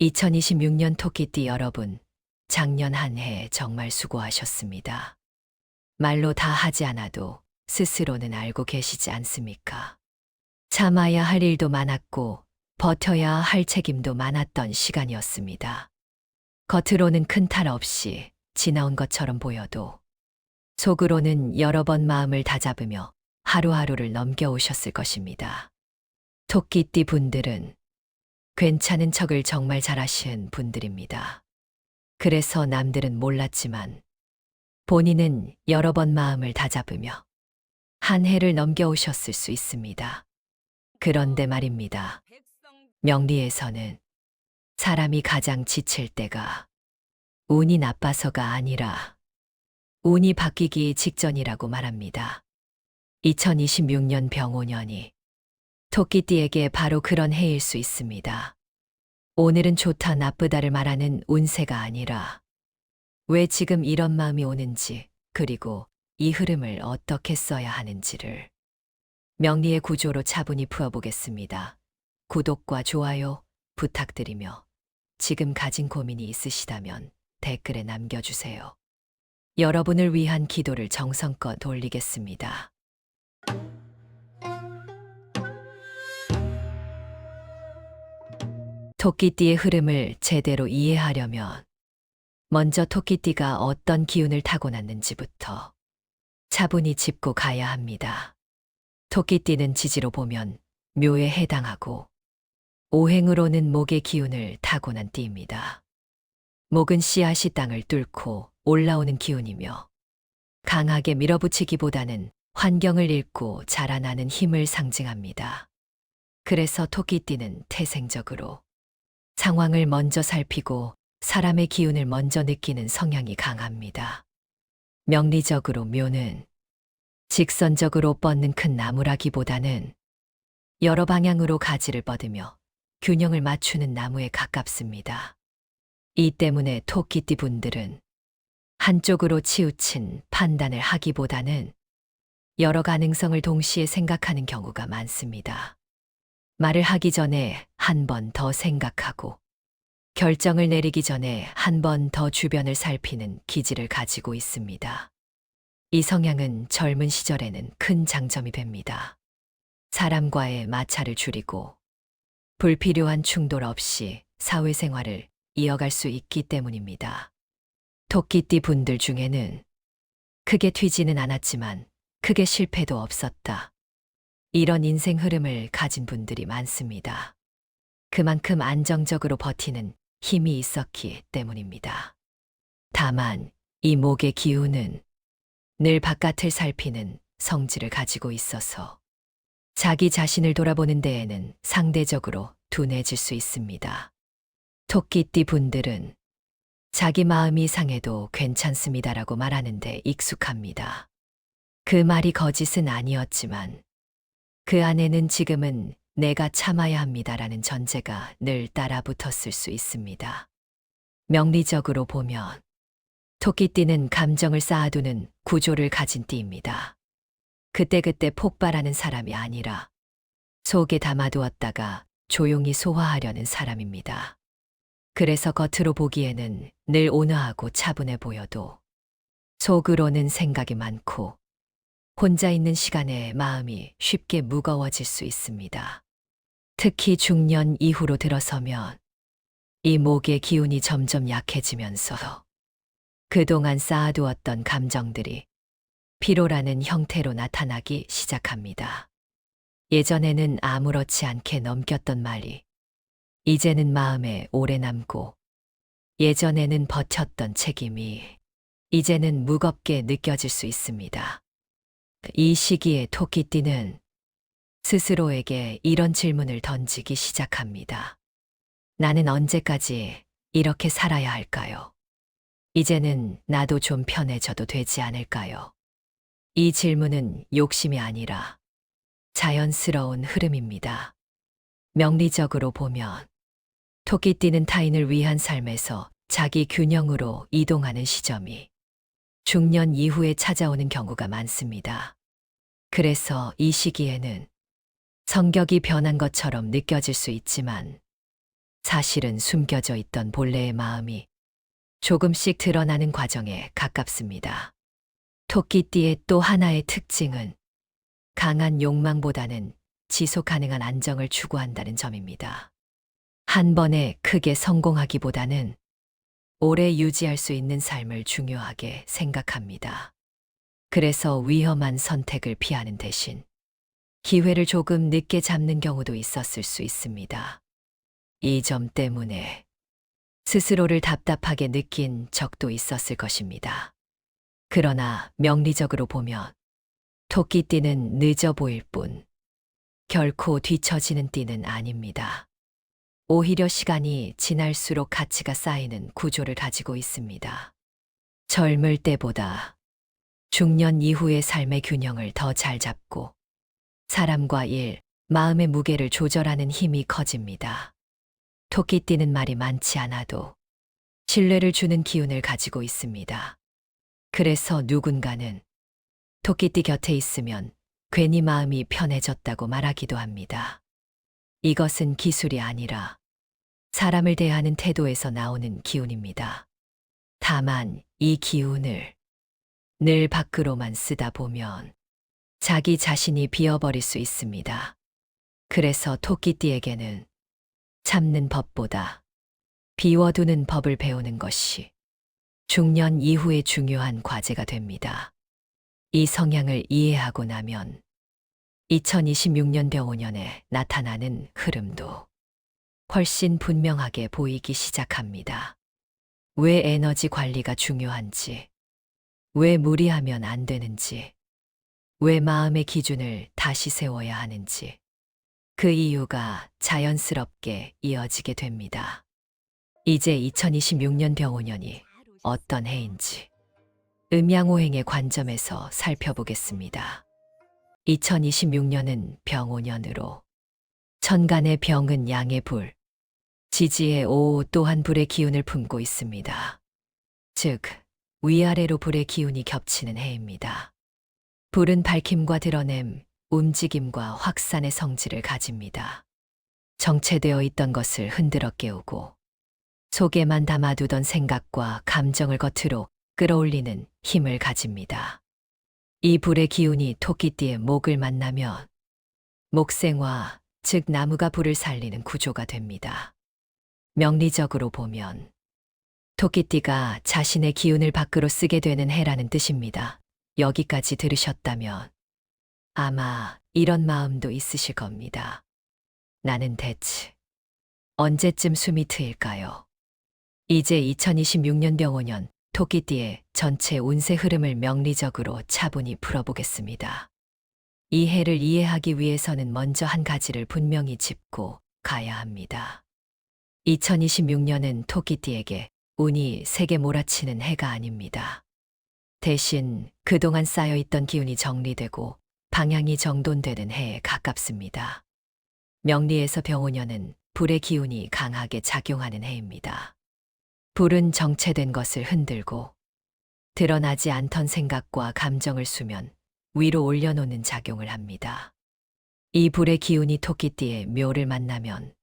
2026년 토끼띠 여러분, 작년 한 해 정말 수고하셨습니다. 말로 다 하지 않아도 스스로는 알고 계시지 않습니까? 참아야 할 일도 많았고, 버텨야 할 책임도 많았던 시간이었습니다. 겉으로는 큰 탈 없이 지나온 것처럼 보여도, 속으로는 여러 번 마음을 다잡으며 하루하루를 넘겨오셨을 것입니다. 토끼띠 분들은 괜찮은 척을 정말 잘하신 분들입니다. 그래서 남들은 몰랐지만 본인은 여러 번 마음을 다잡으며 한 해를 넘겨오셨을 수 있습니다. 그런데 말입니다. 명리에서는 사람이 가장 지칠 때가 운이 나빠서가 아니라 운이 바뀌기 직전이라고 말합니다. 2026년 병오년이 토끼띠에게 바로 그런 해일 수 있습니다. 오늘은 좋다 나쁘다를 말하는 운세가 아니라 왜 지금 이런 마음이 오는지 그리고 이 흐름을 어떻게 써야 하는지를 명리의 구조로 차분히 풀어보겠습니다. 구독과 좋아요 부탁드리며 지금 가진 고민이 있으시다면 댓글에 남겨주세요. 여러분을 위한 기도를 정성껏 돌리겠습니다. 토끼띠의 흐름을 제대로 이해하려면 먼저 토끼띠가 어떤 기운을 타고났는지부터 차분히 짚고 가야 합니다. 토끼띠는 지지로 보면 묘에 해당하고 오행으로는 목의 기운을 타고난 띠입니다. 목은 씨앗이 땅을 뚫고 올라오는 기운이며 강하게 밀어붙이기보다는 환경을 읽고 자라나는 힘을 상징합니다. 그래서 토끼띠는 태생적으로 상황을 먼저 살피고 사람의 기운을 먼저 느끼는 성향이 강합니다. 명리적으로 묘는 직선적으로 뻗는 큰 나무라기보다는 여러 방향으로 가지를 뻗으며 균형을 맞추는 나무에 가깝습니다. 이 때문에 토끼띠 분들은 한쪽으로 치우친 판단을 하기보다는 여러 가능성을 동시에 생각하는 경우가 많습니다. 말을 하기 전에 한 번 더 생각하고 결정을 내리기 전에 한 번 더 주변을 살피는 기질을 가지고 있습니다. 이 성향은 젊은 시절에는 큰 장점이 됩니다. 사람과의 마찰을 줄이고 불필요한 충돌 없이 사회생활을 이어갈 수 있기 때문입니다. 토끼띠 분들 중에는 크게 튀지는 않았지만 크게 실패도 없었다. 이런 인생 흐름을 가진 분들이 많습니다. 그만큼 안정적으로 버티는 힘이 있었기 때문입니다. 다만 이 목의 기운은 늘 바깥을 살피는 성질을 가지고 있어서 자기 자신을 돌아보는 데에는 상대적으로 둔해질 수 있습니다. 토끼띠 분들은 자기 마음이 상해도 괜찮습니다라고 말하는데 익숙합니다. 그 말이 거짓은 아니었지만 그 안에는 지금은 내가 참아야 합니다라는 전제가 늘 따라 붙었을 수 있습니다. 명리적으로 보면 토끼띠는 감정을 쌓아두는 구조를 가진 띠입니다. 그때그때 폭발하는 사람이 아니라 속에 담아두었다가 조용히 소화하려는 사람입니다. 그래서 겉으로 보기에는 늘 온화하고 차분해 보여도 속으로는 생각이 많고 혼자 있는 시간에 마음이 쉽게 무거워질 수 있습니다. 특히 중년 이후로 들어서면 이 목의 기운이 점점 약해지면서 그동안 쌓아두었던 감정들이 피로라는 형태로 나타나기 시작합니다. 예전에는 아무렇지 않게 넘겼던 말이 이제는 마음에 오래 남고 예전에는 버텼던 책임이 이제는 무겁게 느껴질 수 있습니다. 이 시기에 토끼띠는 스스로에게 이런 질문을 던지기 시작합니다. 나는 언제까지 이렇게 살아야 할까요? 이제는 나도 좀 편해져도 되지 않을까요? 이 질문은 욕심이 아니라 자연스러운 흐름입니다. 명리적으로 보면 토끼띠는 타인을 위한 삶에서 자기 균형으로 이동하는 시점이 중년 이후에 찾아오는 경우가 많습니다. 그래서 이 시기에는 성격이 변한 것처럼 느껴질 수 있지만 사실은 숨겨져 있던 본래의 마음이 조금씩 드러나는 과정에 가깝습니다. 토끼띠의 또 하나의 특징은 강한 욕망보다는 지속 가능한 안정을 추구한다는 점입니다. 한 번에 크게 성공하기보다는 오래 유지할 수 있는 삶을 중요하게 생각합니다. 그래서 위험한 선택을 피하는 대신 기회를 조금 늦게 잡는 경우도 있었을 수 있습니다. 이 점 때문에 스스로를 답답하게 느낀 적도 있었을 것입니다. 그러나 명리적으로 보면 토끼띠는 늦어 보일 뿐 결코 뒤처지는 띠는 아닙니다. 오히려 시간이 지날수록 가치가 쌓이는 구조를 가지고 있습니다. 젊을 때보다 중년 이후의 삶의 균형을 더 잘 잡고 사람과 일, 마음의 무게를 조절하는 힘이 커집니다. 토끼띠는 말이 많지 않아도 신뢰를 주는 기운을 가지고 있습니다. 그래서 누군가는 토끼띠 곁에 있으면 괜히 마음이 편해졌다고 말하기도 합니다. 이것은 기술이 아니라 사람을 대하는 태도에서 나오는 기운입니다. 다만 이 기운을 늘 밖으로만 쓰다 보면 자기 자신이 비어버릴 수 있습니다. 그래서 토끼띠에게는 참는 법보다 비워두는 법을 배우는 것이 중년 이후의 중요한 과제가 됩니다. 이 성향을 이해하고 나면 2026년 병오년에 나타나는 흐름도 훨씬 분명하게 보이기 시작합니다. 왜 에너지 관리가 중요한지, 왜 무리하면 안 되는지, 왜 마음의 기준을 다시 세워야 하는지, 그 이유가 자연스럽게 이어지게 됩니다. 이제 2026년 병오년이 어떤 해인지 음양오행의 관점에서 살펴보겠습니다. 2026년은 병오년으로 천간의 병은 양의 불, 지지의 오 또한 불의 기운을 품고 있습니다. 즉, 위아래로 불의 기운이 겹치는 해입니다. 불은 밝힘과 드러냄, 움직임과 확산의 성질을 가집니다. 정체되어 있던 것을 흔들어 깨우고 속에만 담아두던 생각과 감정을 겉으로 끌어올리는 힘을 가집니다. 이 불의 기운이 토끼띠의 목을 만나면 목생화, 즉 나무가 불을 살리는 구조가 됩니다. 명리적으로 보면 토끼띠가 자신의 기운을 밖으로 쓰게 되는 해라는 뜻입니다. 여기까지 들으셨다면 아마 이런 마음도 있으실 겁니다. 나는 대체 언제쯤 숨이 트일까요? 이제 2026년 병오년 토끼띠의 전체 운세 흐름을 명리적으로 차분히 풀어보겠습니다. 이 해를 이해하기 위해서는 먼저 한 가지를 분명히 짚고 가야 합니다. 2026년은 토끼띠에게 운이 세게 몰아치는 해가 아닙니다. 대신 그동안 쌓여있던 기운이 정리되고 방향이 정돈되는 해에 가깝습니다. 명리에서 병오년은 불의 기운이 강하게 작용하는 해입니다. 불은 정체된 것을 흔들고 드러나지 않던 생각과 감정을 수면 위로 올려놓는 작용을 합니다. 이 불의 기운이 토끼띠의 묘를 만나면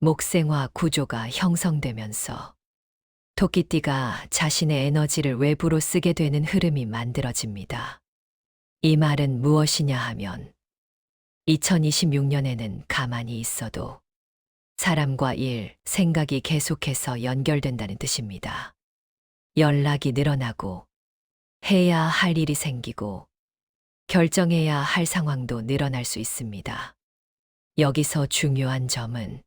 목생화 구조가 형성되면서 토끼띠가 자신의 에너지를 외부로 쓰게 되는 흐름이 만들어집니다. 이 말은 무엇이냐 하면 2026년에는 가만히 있어도 사람과 일, 생각이 계속해서 연결된다는 뜻입니다. 연락이 늘어나고 해야 할 일이 생기고 결정해야 할 상황도 늘어날 수 있습니다. 여기서 중요한 점은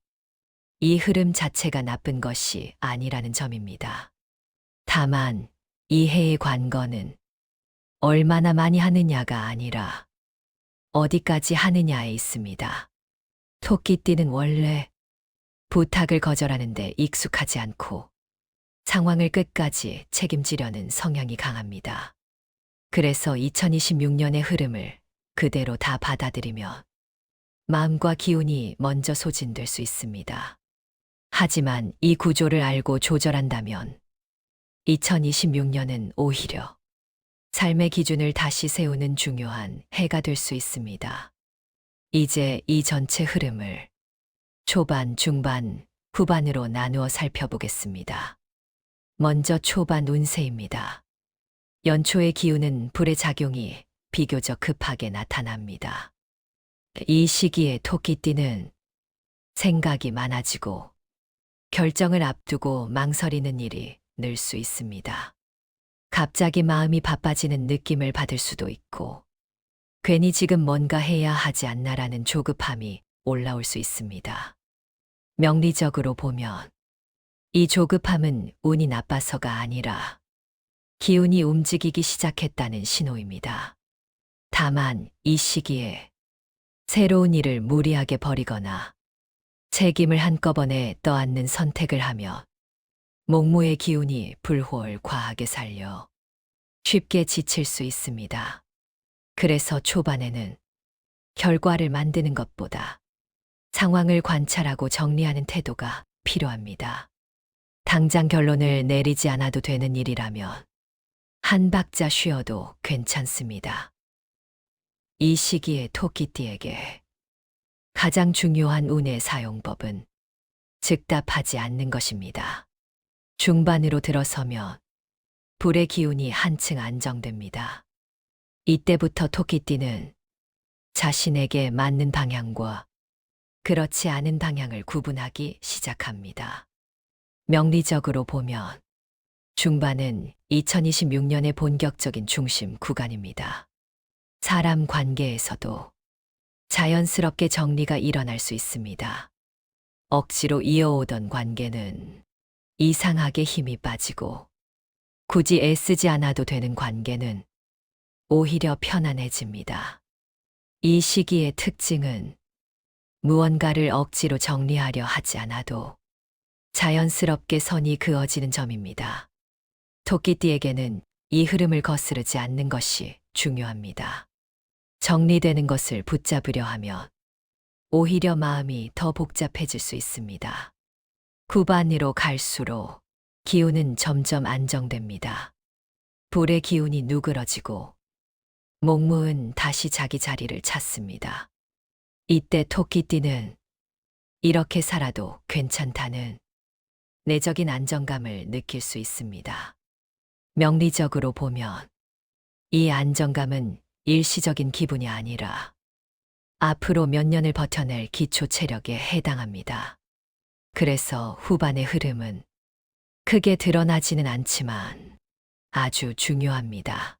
이 흐름 자체가 나쁜 것이 아니라는 점입니다. 다만 이 해의 관건은 얼마나 많이 하느냐가 아니라 어디까지 하느냐에 있습니다. 토끼띠는 원래 부탁을 거절하는데 익숙하지 않고 상황을 끝까지 책임지려는 성향이 강합니다. 그래서 2026년의 흐름을 그대로 다 받아들이면 마음과 기운이 먼저 소진될 수 있습니다. 하지만 이 구조를 알고 조절한다면 2026년은 오히려 삶의 기준을 다시 세우는 중요한 해가 될 수 있습니다. 이제 이 전체 흐름을 초반, 중반, 후반으로 나누어 살펴보겠습니다. 먼저 초반 운세입니다. 연초의 기운은 불의 작용이 비교적 급하게 나타납니다. 이 시기에 토끼띠는 생각이 많아지고 결정을 앞두고 망설이는 일이 늘 수 있습니다. 갑자기 마음이 바빠지는 느낌을 받을 수도 있고 괜히 지금 뭔가 해야 하지 않나라는 조급함이 올라올 수 있습니다. 명리적으로 보면 이 조급함은 운이 나빠서가 아니라 기운이 움직이기 시작했다는 신호입니다. 다만 이 시기에 새로운 일을 무리하게 버리거나 책임을 한꺼번에 떠안는 선택을 하며 목무의 기운이 불호를 과하게 살려 쉽게 지칠 수 있습니다. 그래서 초반에는 결과를 만드는 것보다 상황을 관찰하고 정리하는 태도가 필요합니다. 당장 결론을 내리지 않아도 되는 일이라면 한 박자 쉬어도 괜찮습니다. 이 시기에 토끼띠에게 가장 중요한 운의 사용법은 즉답하지 않는 것입니다. 중반으로 들어서면 불의 기운이 한층 안정됩니다. 이때부터 토끼띠는 자신에게 맞는 방향과 그렇지 않은 방향을 구분하기 시작합니다. 명리적으로 보면 중반은 2026년의 본격적인 중심 구간입니다. 사람 관계에서도 자연스럽게 정리가 일어날 수 있습니다. 억지로 이어오던 관계는 이상하게 힘이 빠지고 굳이 애쓰지 않아도 되는 관계는 오히려 편안해집니다. 이 시기의 특징은 무언가를 억지로 정리하려 하지 않아도 자연스럽게 선이 그어지는 점입니다. 토끼띠에게는 이 흐름을 거스르지 않는 것이 중요합니다. 정리되는 것을 붙잡으려 하면 오히려 마음이 더 복잡해질 수 있습니다. 후반으로 갈수록 기운은 점점 안정됩니다. 불의 기운이 누그러지고 목무은 다시 자기 자리를 찾습니다. 이때 토끼띠는 이렇게 살아도 괜찮다는 내적인 안정감을 느낄 수 있습니다. 명리적으로 보면 이 안정감은 일시적인 기분이 아니라 앞으로 몇 년을 버텨낼 기초 체력에 해당합니다. 그래서 후반의 흐름은 크게 드러나지는 않지만 아주 중요합니다.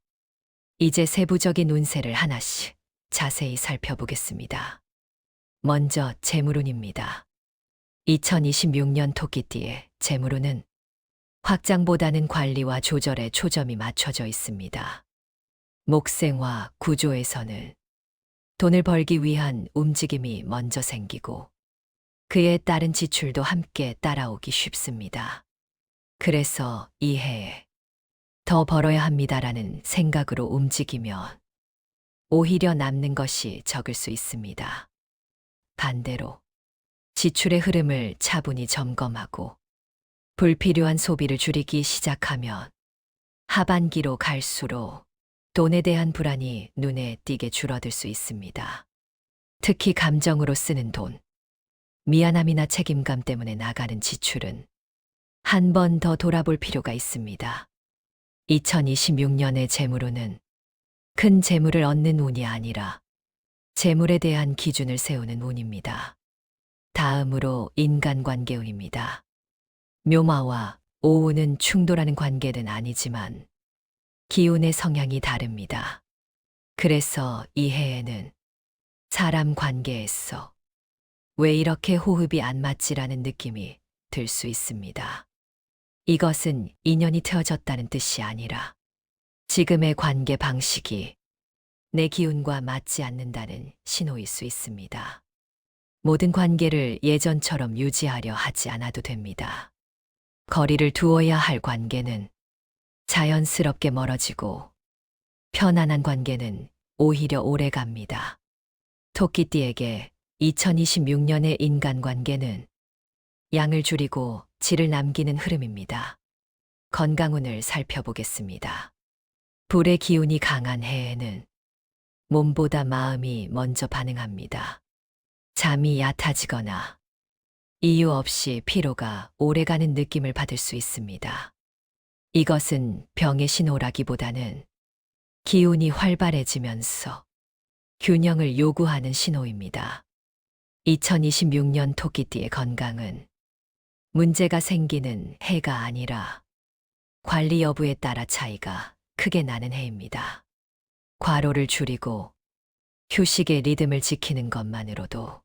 이제 세부적인 운세를 하나씩 자세히 살펴보겠습니다. 먼저 재물운입니다. 2026년 토끼띠의 재물운은 확장보다는 관리와 조절에 초점이 맞춰져 있습니다. 목생화 구조에서는 돈을 벌기 위한 움직임이 먼저 생기고 그에 따른 지출도 함께 따라오기 쉽습니다. 그래서 이 해에 더 벌어야 합니다라는 생각으로 움직이면 오히려 남는 것이 적을 수 있습니다. 반대로 지출의 흐름을 차분히 점검하고 불필요한 소비를 줄이기 시작하면 하반기로 갈수록 돈에 대한 불안이 눈에 띄게 줄어들 수 있습니다. 특히 감정으로 쓰는 돈, 미안함이나 책임감 때문에 나가는 지출은 한 번 더 돌아볼 필요가 있습니다. 2026년의 재물운은 큰 재물을 얻는 운이 아니라 재물에 대한 기준을 세우는 운입니다. 다음으로 인간관계운입니다. 묘마와 오운은 충돌하는 관계는 아니지만 기운의 성향이 다릅니다. 그래서 이 해에는 사람 관계에서 왜 이렇게 호흡이 안 맞지라는 느낌이 들 수 있습니다. 이것은 인연이 트어졌다는 뜻이 아니라 지금의 관계 방식이 내 기운과 맞지 않는다는 신호일 수 있습니다. 모든 관계를 예전처럼 유지하려 하지 않아도 됩니다. 거리를 두어야 할 관계는 자연스럽게 멀어지고 편안한 관계는 오히려 오래 갑니다. 토끼띠에게 2026년의 인간관계는 양을 줄이고 질을 남기는 흐름입니다. 건강운을 살펴보겠습니다. 불의 기운이 강한 해에는 몸보다 마음이 먼저 반응합니다. 잠이 얕아지거나 이유 없이 피로가 오래가는 느낌을 받을 수 있습니다. 이것은 병의 신호라기보다는 기운이 활발해지면서 균형을 요구하는 신호입니다. 2026년 토끼띠의 건강은 문제가 생기는 해가 아니라 관리 여부에 따라 차이가 크게 나는 해입니다. 과로를 줄이고 휴식의 리듬을 지키는 것만으로도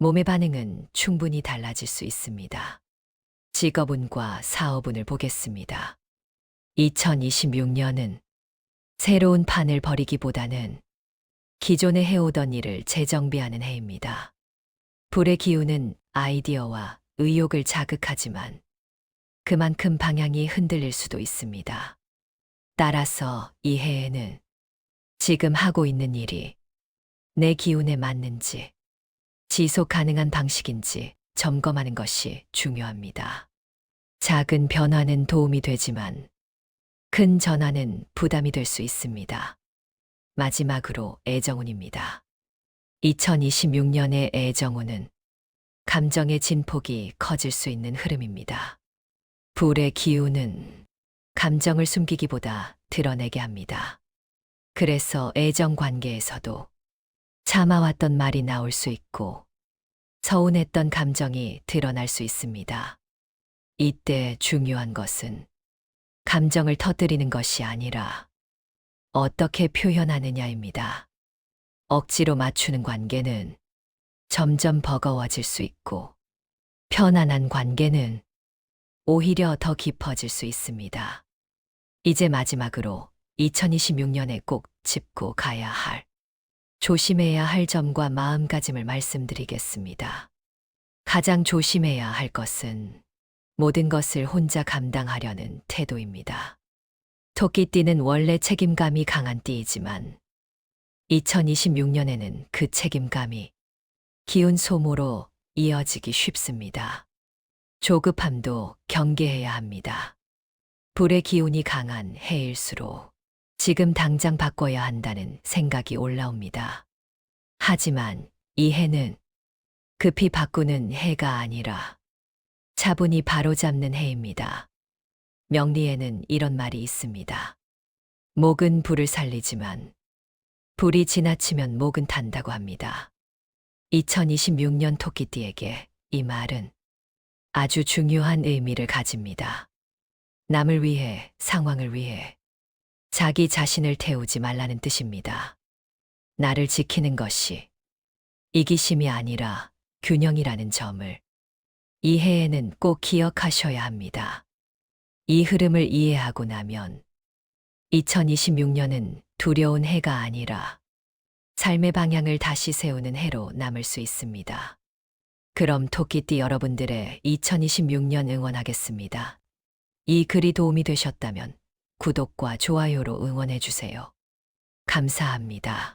몸의 반응은 충분히 달라질 수 있습니다. 직업운과 사업운을 보겠습니다. 2026년은 새로운 판을 벌이기보다는 기존에 해오던 일을 재정비하는 해입니다. 불의 기운은 아이디어와 의욕을 자극하지만 그만큼 방향이 흔들릴 수도 있습니다. 따라서 이 해에는 지금 하고 있는 일이 내 기운에 맞는지 지속 가능한 방식인지 점검하는 것이 중요합니다. 작은 변화는 도움이 되지만 큰 전환은 부담이 될 수 있습니다. 마지막으로 애정운입니다. 2026년의 애정운은 감정의 진폭이 커질 수 있는 흐름입니다. 불의 기운은 감정을 숨기기보다 드러내게 합니다. 그래서 애정 관계에서도 참아왔던 말이 나올 수 있고 서운했던 감정이 드러날 수 있습니다. 이때 중요한 것은 감정을 터뜨리는 것이 아니라 어떻게 표현하느냐입니다. 억지로 맞추는 관계는 점점 버거워질 수 있고 편안한 관계는 오히려 더 깊어질 수 있습니다. 이제 마지막으로 2026년에 꼭 짚고 가야 할 조심해야 할 점과 마음가짐을 말씀드리겠습니다. 가장 조심해야 할 것은 모든 것을 혼자 감당하려는 태도입니다. 토끼띠는 원래 책임감이 강한 띠이지만 2026년에는 그 책임감이 기운 소모로 이어지기 쉽습니다. 조급함도 경계해야 합니다. 불의 기운이 강한 해일수록 지금 당장 바꿔야 한다는 생각이 올라옵니다. 하지만 이 해는 급히 바꾸는 해가 아니라 차분히 바로잡는 해입니다. 명리에는 이런 말이 있습니다. 목은 불을 살리지만 불이 지나치면 목은 탄다고 합니다. 2026년 토끼띠에게 이 말은 아주 중요한 의미를 가집니다. 남을 위해, 상황을 위해 자기 자신을 태우지 말라는 뜻입니다. 나를 지키는 것이 이기심이 아니라 균형이라는 점을 이 해에는 꼭 기억하셔야 합니다. 이 흐름을 이해하고 나면 2026년은 두려운 해가 아니라 삶의 방향을 다시 세우는 해로 남을 수 있습니다. 그럼 토끼띠 여러분들의 2026년 응원하겠습니다. 이 글이 도움이 되셨다면 구독과 좋아요로 응원해 주세요. 감사합니다.